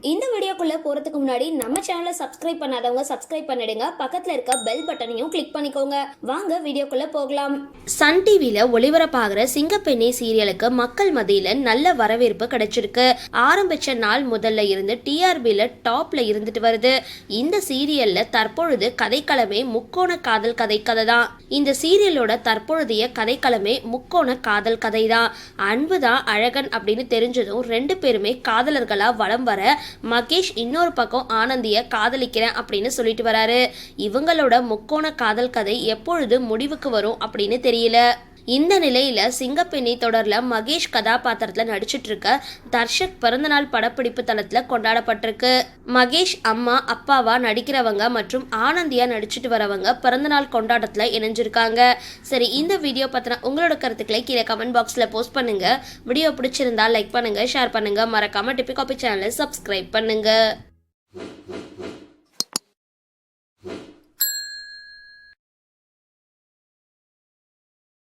இந்த வீடியோக்குள்ளே போறதுக்கு முன்னாடி நம்ம சேனலை சப்ஸ்கிரைப் பண்ணாதவங்க சப்ஸ்கிரைப் பண்ணிடுங்க. பக்கத்தில் இருக்க பெல் பட்டனையும் கிளிக் பண்ணிக்கோங்க. வாங்க வீடியோக்குள்ளே போகலாம். சன் டிவியில் ஒளிபரப்பாகிற சிங்கப்பெண்ணே சீரியலுக்கு மக்கள் மத்தியில் நல்ல வரவேற்பு கிடைச்சிருக்கு. ஆரம்பிச்ச நாள் முதல்ல இருந்து டிஆர்பியில் டாப்பில் இருந்துட்டு வருது. இந்த சீரியலில் தற்பொழுது கதைக்களமே முக்கோண காதல் கதை கதை தான். இந்த சீரியலோட தற்பொழுதைய கதைக்களமே முக்கோண காதல் கதை தான். அன்பு தான் அழகன் அப்படின்னு தெரிஞ்சதும் ரெண்டு பேருமே காதலர்களாக வலம் வர மகேஷ் இன்னொரு பக்கம் ஆனந்திய காதலிக்கிறேன் அப்படின்னு சொல்லிட்டு வராரு. இவங்களோட முக்கோண காதல் கதை எப்பொழுது முடிவுக்கு வரும் அப்படின்னு தெரியல. இந்த நிலையில் சிங்கப்பெண்ணி தொடரில் மகேஷ் கதாபாத்திரத்தில் நடிச்சிட்டு இருக்க தர்ஷக் பிறந்தநாள் படப்பிடிப்பு தளத்தில் கொண்டாடப்பட்டிருக்கு. மகேஷ் அம்மா அப்பாவா நடிக்கிறவங்க மற்றும் ஆனந்தியா நடிச்சிட்டு வரவங்க பிறந்தநாள் கொண்டாட்டத்தில் இணைஞ்சிருக்காங்க. சரி இந்த வீடியோ பத்தின உங்களோட கருத்துக்களை கீழே கமெண்ட் பாக்ஸில் போஸ்ட் பண்ணுங்க. வீடியோ பிடிச்சிருந்தா லைக் பண்ணுங்க ஷேர் பண்ணுங்க. மறக்காம டிபி காபி சேனலை சப்ஸ்கிரைப் பண்ணுங்க.